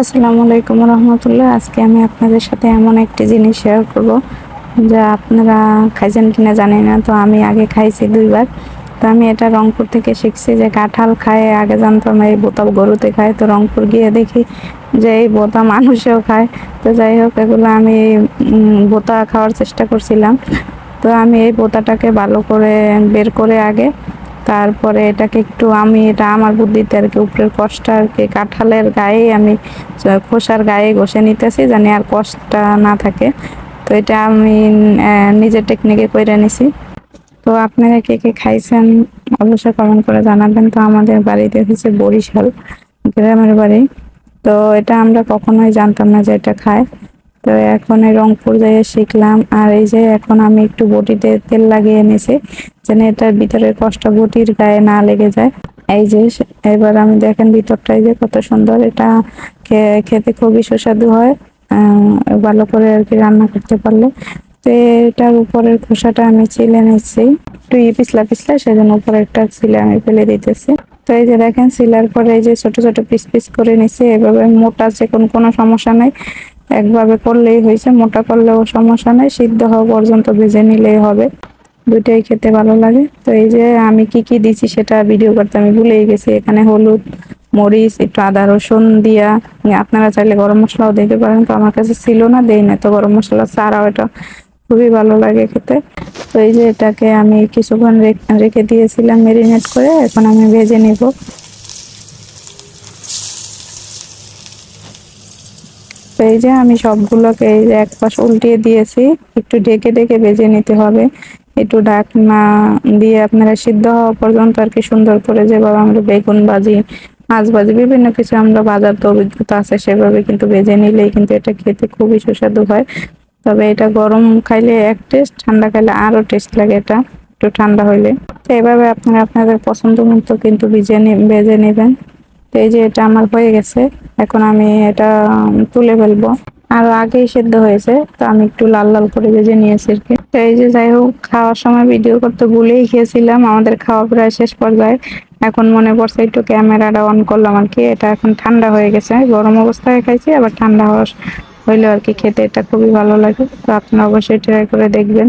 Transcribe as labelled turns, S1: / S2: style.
S1: আসসালামু আলাইকুম রহমতুল্লাহ। আজকে আমি আপনাদের সাথে এমন একটি জিনিস শেয়ার করব, যা আপনারা খাইছেন কিনা জানি না, তো আমি আগে খাইছি দুইবার। তো আমি এটা রংপুর থেকে শিখছি যে কাঁঠাল খায়, আগে জানতাম এই বোতা গরুতে খায়, তো রংপুর গিয়ে দেখি যে এই বোতা মানুষেও খায়। তো যাই হোক, এগুলো আমি বোতা খাওয়ার চেষ্টা করছিলাম। তো আমি এই বোতাটাকে ভালো করে বের করে আগে তারপরে এটাকে একটু আমি, এটা আমার বুদ্ধিতে আর কি, উপরের কষ্টটা আর কি, কাঁঠালের গায়ে আমি খোসার গায়ে ঘষে নিতেছি জানি আর কষ্টটা না থাকে। তো এটা আমি নিজের টেকনিকে কইরা নিছি। তো আপনারা কে কে খাইছেন অবশ্যই কমেন্ট করে জানাবেন। তো আমাদের বাড়িতে হচ্ছে বরিশাল, গ্রামের বাড়ি। তো এটা আমরা কখনোই জানতাম না যে এটা খায়। তো এখন এই রংপুর যাইয়ে শিখলাম। আর এই যে এখন আমি একটু বটিতে তেল লাগিয়ে নিছি যেন এটার ভিতরের কষ্ট বটির গায়ে না লেগে যায়। এই যে এবার আমি দেখেন ভিতরটা এই যে কত সুন্দর, এটা খেতে খুবই সুস্বাদু হয় ভালো করে আর কি রান্না করতে পারলে। তো এটার উপরের খোসাটা আমি ছিলে নিচ্ছি। একটু ই পিছলা পিছলা, সেজন্য উপরে একটা ছিলে আমি ফেলে দিতেছি। তো এই যে দেখেন, সিলার পরে এই যে ছোট ছোট পিস পিস করে নিছি এভাবে মোটা চিকন কোনো সমস্যা নাই। একভাবে করলেই হয়েছে, মোটা করলেও সমস্যা নাই, সিদ্ধ হওয়া পর্যন্ত ভেজে নিলেই হবে। দুইটাই খেতে ভালো লাগে। তো এই যে আমি কি কি দিছি সেটা ভিডিও করতে আমি ভুলেই গেছি। এখানে হলুদ, মরিচ, একটু আদা, রসুন দিয়া। আপনারা চাইলে গরম মশলাও দিতে পারেন, তো আমার কাছে ছিল না, দেই না তো গরম মশলা ছাড়াও এটা খুবই ভালো লাগে খেতে। তো এই যে এটাকে আমি কিছুক্ষণ রেখে দিয়েছিলাম মেরিনেট করে, এখন আমি ভেজে নিব। এই যে আমি সবগুলোকে এই যে এক পাশ উল্টিয়ে দিয়েছি, একটু ঢেকে ঢেকে ভেজে নিতে হবে। একটু ঢাকনা দিয়ে আপনারা সিদ্ধ হওয়া পর্যন্ত আর কি সুন্দর করে যেভাবে আমরা বেগুন ভাজি, মাছ ভাজি, বিভিন্ন কিছু আমরা বাজার তো অভিজ্ঞতা আছে, সেভাবে কিন্তু ভেজে নিলেই কিন্তু এটা খেতে খুবই সুস্বাদু হয়। তবে এটা গরম খাইলে এক টেস্ট ঠান্ডা খাইলে আরও টেস্ট লাগে এটা, একটু ঠান্ডা হইলে। তো এভাবে আপনারা আপনাদের পছন্দ মতো কিন্তু ভেজে ভেজে নেবেন। এই যে এটা আমার হয়ে গেছে, এখন আমি এটা তুলে ফেলব। আর আগেই সেদ্ধ হয়েছে, তো আমি একটু লাল লাল করে ভেজে নিয়েছি আর কি। এই যে যাই হোক, খাওয়ার সময় ভিডিও করতে ভুলেই খেয়েছিলাম আমাদের খাওয়া প্রায় শেষ পর্যায়ে। এখন মনে পড়ছে একটু ক্যামেরাটা অন করলাম আর কি, এটা এখন ঠান্ডা হয়ে গেছে। গরম অবস্থায় খাইছি, আবার ঠান্ডা হওয়া হইলেও আর কি খেতে এটা খুবই ভালো লাগে, তো আপনারা অবশ্যই ট্রাই করে দেখবেন।